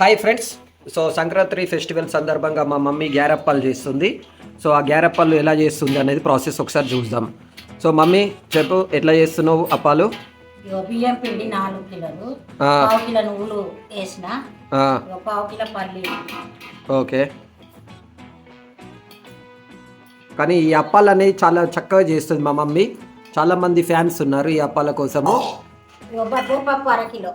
Hi friends so Sankranti festival సందర్భంగా మా mummy గ్యారప్పాలు చేస్తుంది. సో ఆ గ్యారప్పాలు ఎలా చేస్తుంది అనేది ప్రాసెస్ ఒకసారి చూద్దాం. సో మమ్మీ చెప్పు ఎట్లా చేస్తున్నావు అప్పాలు? బియ్యం పిండి నాలుగు కిలోలు. పావు కిలో నువ్వులు వేసిన. పావు కిలో పల్లీలు. ఓకే. కానీ ఈ అప్పాలు అనేది చాలా చక్కగా చేస్తుంది మా మమ్మీ. చాలా మంది ఫ్యాన్స్ ఉన్నారు ఈ అప్పాల కోసము. పప్పు అర కిలో.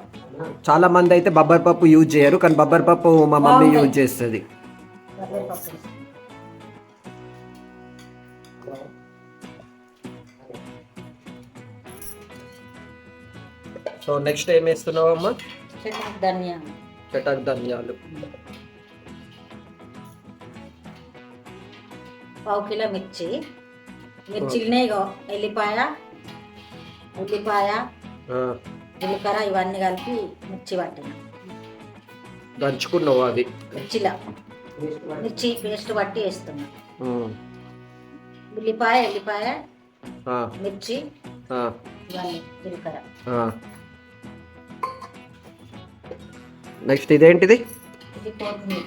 చాలా మంది అయితే బబ్బర్ పప్పు యూజ్ చేయరు కానీ బబ్బర్ పప్పు మా మమ్మీ యూజ్ చేస్తుంది. సో నెక్స్ట్ ఏం వేస్తున్నావు అమ్మా ధనియాలు. చటక్ ధనియాలు. పావు కిలో మిర్చి. మిర్చిలనే ఎల్లిపాయ ఉల్లిపాయ జీలకర్ర ఇవన్నీ కలిపి మిర్చి పట్టిన. దంచుకున్నావు అది? మిర్చిలో. మిర్చి పేస్ట్ పట్టి వేస్తున్నా. ఉల్లిపాయ ఎల్లిపాయ ఆ, మిర్చి ఇవన్నీ జీలకర్ర. నెక్స్ట్ ఇదేంటిది? ఇది కొత్తిమీర.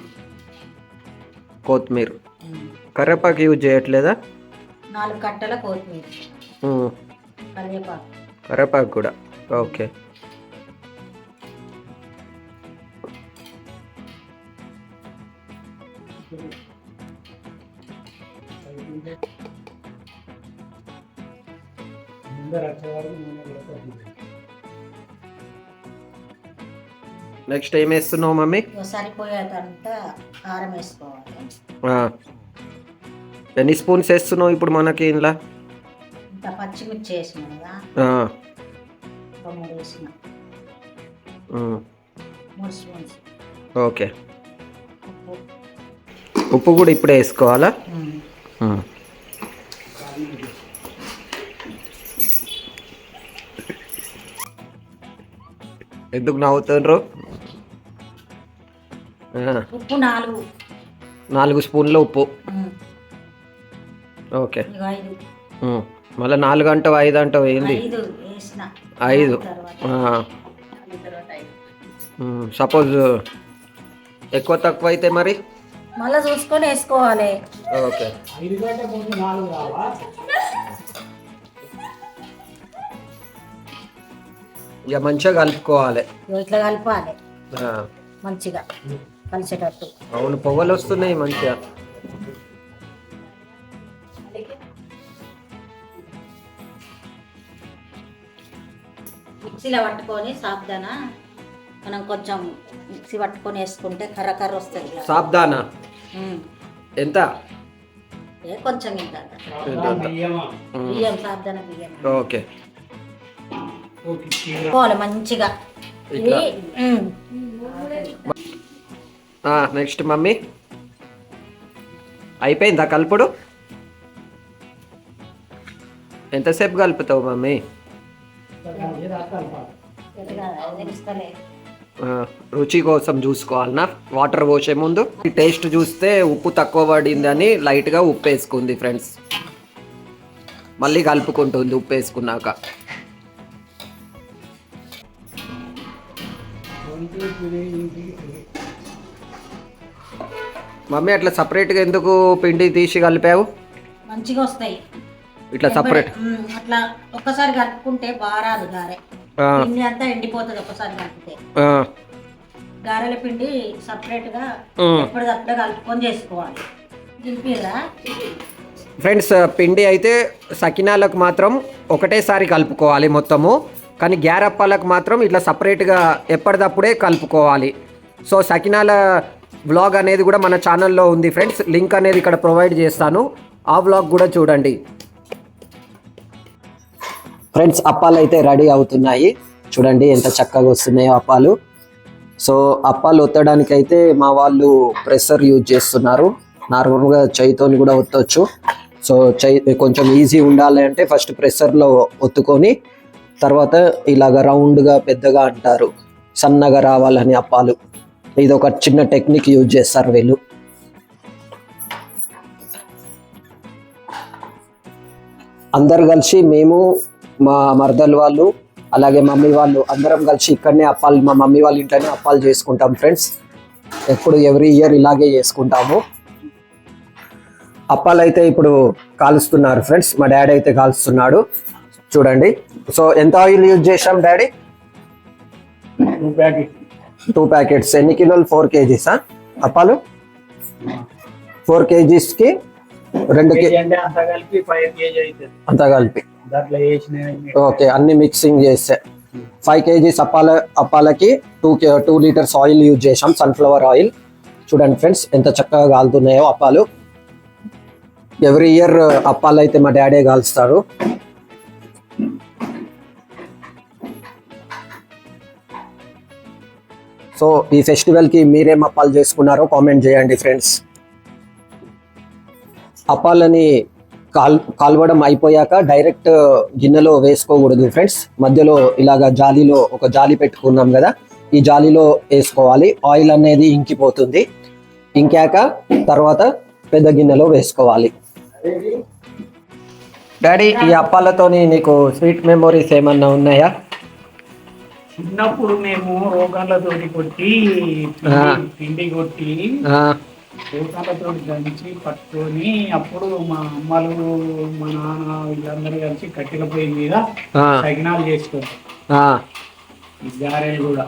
కొత్తిమీర. కరివేపాకు యూజ్ చేయట్లేదా? నాలుగు కట్టల కొత్తిమీర. ఉమ్, కరివేపాకు. కరివేపాకు కూడా. ఓకే. నెక్స్ట్ ఏం వేస్తున్నావు మమ్మీ? ఇగో సరిపోయేదంతా కారం వేసుకోవాలి. ఎన్ని స్పూన్స్ వేస్తున్నావు ఇప్పుడు మనకి ఇంట్లో ఇంత పచ్చిమిర్చి వేసిన కదా? ఆ, ఒక మూడు వేసిన. ఉమ్, మూడు స్పూన్స్. ఓకే. ఉప్పు. ఉప్పు కూడా ఇప్పుడే వేసుకోవాలా. ఎందుకు నవ్వుతుండ్రు? ఉప్పు నాలుగు. నాలుగు స్పూన్ల ఉప్పు. ఓకే. ఐదు. మళ్ళీ నాలుగు అంటావు ఐదు అంటావు ఏంది ఐదు. సపోజ్ ఎక్కువ తక్కువ అయితే మరి? మళ్ళీ చూసుకొని వేసుకోవాలి. ఓకే. ఇక మంచిగా కలుపుకోవాలి. ఇట్లా కలపాలి. ఆ, మంచిగా కలిసేటట్టు. అవును పొగలు వస్తున్నాయి మంచిగా. మిక్సీలో పట్టుకొని సాబ్దాన? మనం కొంచెం మిక్సీ పట్టుకొని వేసుకుంటే కర్ర కర్ర వస్తుంది. సాబ్దానా. ఎంత? ఏ కొంచెం? ఉమ్, బియ్యం సాబ్దాన బియ్యం. ఓకే. పోవాలి మంచిగా. Next mummy. అయిపోయిందా కలుపుడు? ఎంతసేపు కలుపుతావు మమ్మీ? రుచి కోసం చూసుకోవాలనా? వాటర్ పోసే ముందు? ఈ టేస్ట్ చూస్తే ఉప్పు తక్కువ పడిందని లైట్గా ఉప్పు వేసుకుంది ఫ్రెండ్స్ మళ్ళీ కలుపుకుంటుంది ఉప్పు వేసుకున్నాక మమ్మీ అట్లా సపరేట్గా ఎందుకు పిండి తీసి కలిపావు? మంచిగా వస్తాయి. ఇట్లా సపరేట్. అట్లా ఒక్కసారి కలుపుకుంటే బారాదు గారె. పిండి అంతా ఎండిపోతుంది ఒక్కసారి కలిపితే. గారెల పిండి సపరేట్గా. ఎప్పటికప్పుడే కలుపుకొని చేసుకోవాలి. దింపిరా ఫ్రెండ్స్ పిండి అయితే సకినాలకు మాత్రం ఒకటేసారి కలుపుకోవాలి మొత్తము. కానీ గ్యారప్పాలకు మాత్రం ఇట్లా సపరేట్గా ఎప్పటిదప్పుడే కలుపుకోవాలి. సో సకినాల వ్లాగ్ అనేది కూడా మన ఛానల్లో ఉంది ఫ్రెండ్స్ లింక్ అనేది ఇక్కడ ప్రొవైడ్ చేస్తాను. ఆ వ్లాగ్ కూడా చూడండి. ఫ్రెండ్స్ అప్పాలు అయితే రెడీ అవుతున్నాయి. చూడండి ఎంత చక్కగా వస్తున్నాయో అప్పాలు. సో అప్పాలు ఒత్తడానికి అయితే మా వాళ్ళు ప్రెషర్ యూజ్ చేస్తున్నారు. నార్మల్గా చేయితోని కూడా ఒత్తవచ్చు సో చేయి కొంచెం ఈజీ ఉండాలి అంటే ఫస్ట్ ప్రెషర్లో ఒత్తుకొని తర్వాత ఇలాగ రౌండ్గా పెద్దగా అంటారు. సన్నగా రావాలని అప్పాలు. ఇది ఒక చిన్న టెక్నిక్ యూజ్ చేస్తారు వీళ్ళు. అందరు కలిసి మేము మా మరదలు వాళ్ళు అలాగే మమ్మీ వాళ్ళు అందరం కలిసి ఇక్కడనే అప్పాలు మా మమ్మీ వాళ్ళ ఇంట్లోనే అప్పాలు చేసుకుంటాం ఫ్రెండ్స్. ఎప్పుడు ఎవ్రీ ఇయర్ ఇలాగే చేసుకుంటాము. అప్పాలు అయితే ఇప్పుడు కాలుస్తున్నారు ఫ్రెండ్స్ మా డాడీ అయితే కాలుస్తున్నాడు. చూడండి. సో ఎంత ఆయిల్ యూజ్ చేసాం డాడీ? టూ ప్యాకెట్స్ ఎన్ని కిలోలు? ఫోర్ కేజీసా? అప్పాలు? ఫోర్ కేజీస్కి రెండు కేజీ అంత కలిపి. దాంట్లో వేసిన ఓకే అన్ని మిక్సింగ్ చేస్తే ఫైవ్ కేజీస్ అప్పాల అప్పాలకి టూ కే టూ లీటర్స్ ఆయిల్ యూజ్ చేసాం సన్ఫ్లవర్ ఆయిల్. చూడండి ఫ్రెండ్స్ ఎంత చక్కగా కాలుతున్నాయో అప్పాలు. ఎవ్రీ ఇయర్ అప్పాలు అయితే మా డాడీ కాలుస్తారు సో ఈ ఫెస్టివల్కి మీరేం అప్పాలు చేసుకున్నారో కామెంట్ చేయండి ఫ్రెండ్స్. అప్పాలని కాల్ కాల్వడం అయిపోయాక డైరెక్ట్ గిన్నెలో వేసుకోకూడదు ఫ్రెండ్స్. మధ్యలో ఇలాగా జాలీలో ఒక జాలి పెట్టుకున్నాం కదా ఈ జాలీలో వేసుకోవాలి. ఆయిల్ అనేది ఇంకిపోతుంది. ఇంకాక తర్వాత పెద్ద గిన్నెలో వేసుకోవాలి. డాడీ ఈ అప్పాలతోని నీకు స్వీట్ మెమోరీస్ ఏమన్నా ఉన్నాయా? చిన్నప్పుడు మేము రోగాలతోటి కొట్టి పిండి కొట్టి రోగాలతో దంచి పట్టుకొని అప్పుడు మా అమ్మలు మా నాన్న వీళ్ళందరూ కలిసి కట్టెల పొయ్యి మీద సగినాలు చేసుకోరు ఈ గారెలు కూడా.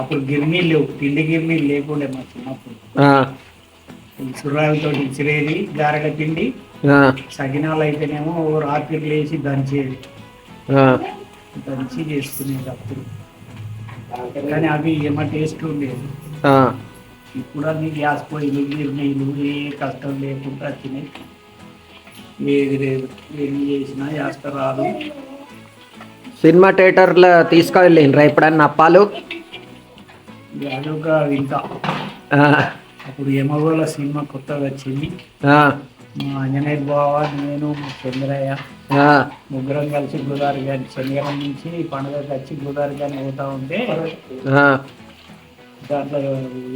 అప్పుడు గిర్నీలు లేవు పిండి గిర్నీలు లేకుండే మా చిన్నప్పుడు. సుర్రాలతో ఇసిరేది గారెల పిండి సగినాలు అయితేనేమో రాత్రి లేచి దంచేది. దంచి చేసుకునేది అప్పుడు కానీ అవి ఏమో టేస్ట్ ఉండేది. ఇప్పుడు అన్ని గ్యాస్ పొయ్యిలు గిర్నీలు ఏ కష్టం లేకుండా వచ్చినాయి. ఏది లేదు ఏం చేసినా చేస్తా రాదు సినిమా థియేటర్లో తీసుకెళ్ళిండ్రా ఎప్పుడన్నా అప్పాలు? అదొక ఆ, అప్పుడు ఎమగోళ సినిమా కొత్తగా వచ్చింది. మా ఆంజనేయ బావ నేను మా చంద్రయ్య ముగ్గురం కలిసి గుదారి గారి చంద్రం నుంచి పండుగకి వచ్చి గుదారి గాని పోతా ఉంటే దాంట్లో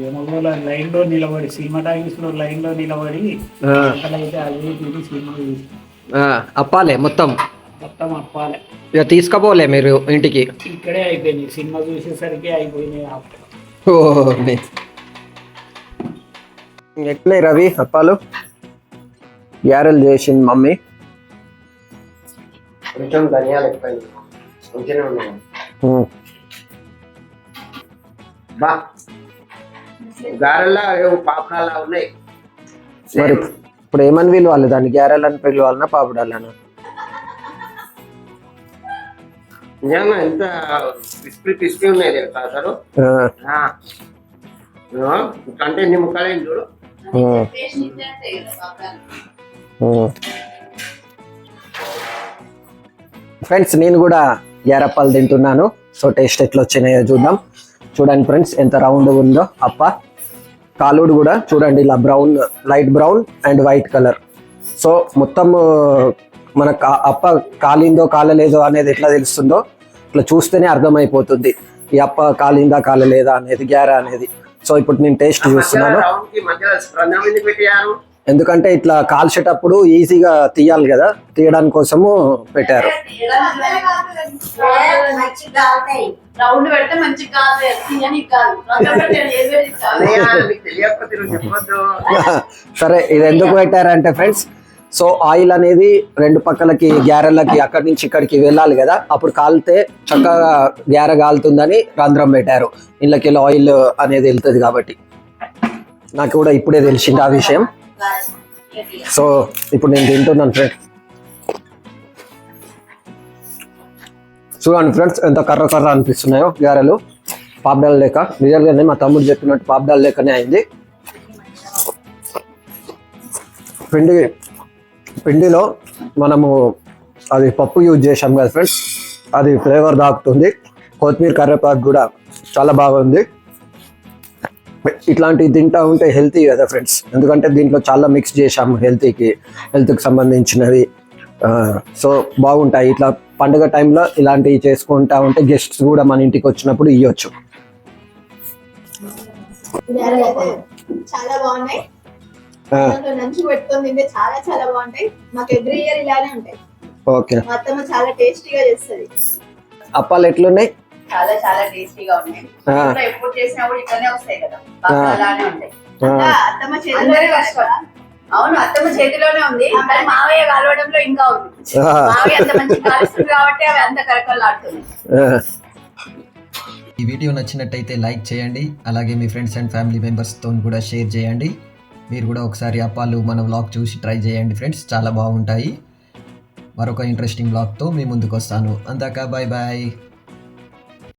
ఎమగోళ లైన్లో నిలబడి సినిమా టాకీస్లో లైన్లో నిలబడి అక్కడైతే అదే తిరిగి సినిమా అప్పాలే మొత్తం. మొత్తం అప్పాలే. ఇక తీసుకపోలే మీరు ఇంటికి. ఇక్కడే అయిపోయింది సినిమా చూసేసరికి అయిపోయినాయి ఎట్లే రవి అప్పాలు? గ్యారెలు చేసింది మమ్మీ. కొంచెం ధనియాలు ఎక్కువ. బా. గారెల్లా ఏవో పాపడాలా ఉన్నాయి. మరి ఇప్పుడు ఏమని పిలవాలి? దాన్ని గ్యారెలని పిలవాలన్నా పాపడాలనా? నిజంగా ఎంత క్రిస్పీ క్రిస్పీ ఉన్నాయి తెలుసా అసలు? అంటే ఎన్ని ముక్కలేని చూడు. ఫ్రెండ్స్ నేను కూడా గ్యారప్పాలు తింటున్నాను. సో టేస్ట్ ఎట్లా వచ్చినాయో చూద్దాం. చూడండి ఫ్రెండ్స్ ఎంత రౌండ్ ఉందో. అప్ప. కాలుడు కూడా చూడండి ఇలా brown light brown and white colour. So మొత్తం మన కా- అప్ప కాలిందో కాలలేదో అనేది ఎట్లా తెలుస్తుందో ఇట్లా చూస్తేనే అర్థమైపోతుంది. ఈ అప్ప కాలిందా కాలలేదా అనేది గ్యార అనేది. సో ఇప్పుడు నేను టేస్ట్ చూస్తున్నాను. ఎందుకంటే ఇట్లా కాల్చేటప్పుడు ఈజీగా తీయాలి కదా తీయడానికి కోసము పెట్టారు రౌండ్ పెడితే మంచి కాదు తీయని కాదు. సరే ఇది ఎందుకు పెట్టారంటే ఫ్రెండ్స్ సో ఆయిల్ అనేది రెండు పక్కలకి గ్యారెలకి అక్కడి నుంచి ఇక్కడికి వెళ్ళాలి కదా. అప్పుడు కాలితే చక్కగా గ్యారె కాలుతుందని రంధ్రం పెట్టారు. ఇళ్ళకి ఆయిల్ అనేది వెళ్తుంది కాబట్టి. నాకు కూడా ఇప్పుడే తెలిసింది ఆ విషయం. సో ఇప్పుడు నేను తింటున్నాను ఫ్రెండ్స్ చూడండి ఫ్రెండ్స్ ఎంత కర్ర కర్ర అనిపిస్తున్నాయో గారెలు పాపడాల లేక. నిజంగానే మా తమ్ముడు చెప్పినట్టు పాపడాల లేకనే అయింది. పిండి పిండిలో మనము అది పప్పు యూజ్ చేసాం కదా ఫ్రెండ్స్. అది ఫ్లేవర్ దాకుతుంది కొత్తిమీర కరివేపాకు కూడా చాలా బాగుంది. ఇట్లాంటివి తింటా ఉంటే హెల్తీ కదా ఫ్రెండ్స్. ఎందుకంటే దీంట్లో చాలా మిక్స్ చేసాము హెల్తీకి హెల్త్కి సంబంధించినవి. సో బాగుంటాయి ఇట్లా పండుగ టైంలో ఇలాంటివి చేసుకుంటా ఉంటే గెస్ట్స్ కూడా మన ఇంటికి వచ్చినప్పుడు ఇవ్వచ్చు చాలా బాగున్నాయి. ఆ, దాంట్లో నంచు పెట్టుకొని తింటే చాలా చాలా బాగుంటాయి. మాకు ఎవ్రీ ఇయర్ ఇలానే ఉంటాయి. ఓకే. మా అత్తమ్మ చాలా టేస్టీగా చేస్తుంది. అప్పాలు ఎట్లున్నాయి? చాలా చాలా టేస్టీగా ఉన్నాయి. ఎప్పుడు చేసినా కూడా ఇట్లనే వస్తాయి కదా. బాగా. అలానే ఉంటాయి. అత్తమ్మ కష్టం. అవును అత్తమ్మ చేతిలోనే ఉంది. కానీ మావయ్య కలవడంలో ఇంకా ఉంది. మావయ్య అంత మంచి కలుస్తుంది కాబట్టి అవి అంత కరకలాడుతున్నాయి. ఈ వీడియో నచ్చినట్టయితే లైక్ చేయండి. అలాగే మీ ఫ్రెండ్స్ అండ్ ఫ్యామిలీ మెంబర్స్తో కూడా షేర్ చేయండి. మీరు కూడా ఒకసారి అప్పాలు మన వ్లాగ్ చూసి ట్రై చేయండి ఫ్రెండ్స్. చాలా బాగుంటాయి. మరొక ఇంట్రెస్టింగ్ బ్లాగ్తో మీ ముందుకు వస్తాను అందాక బాయ్ బాయ్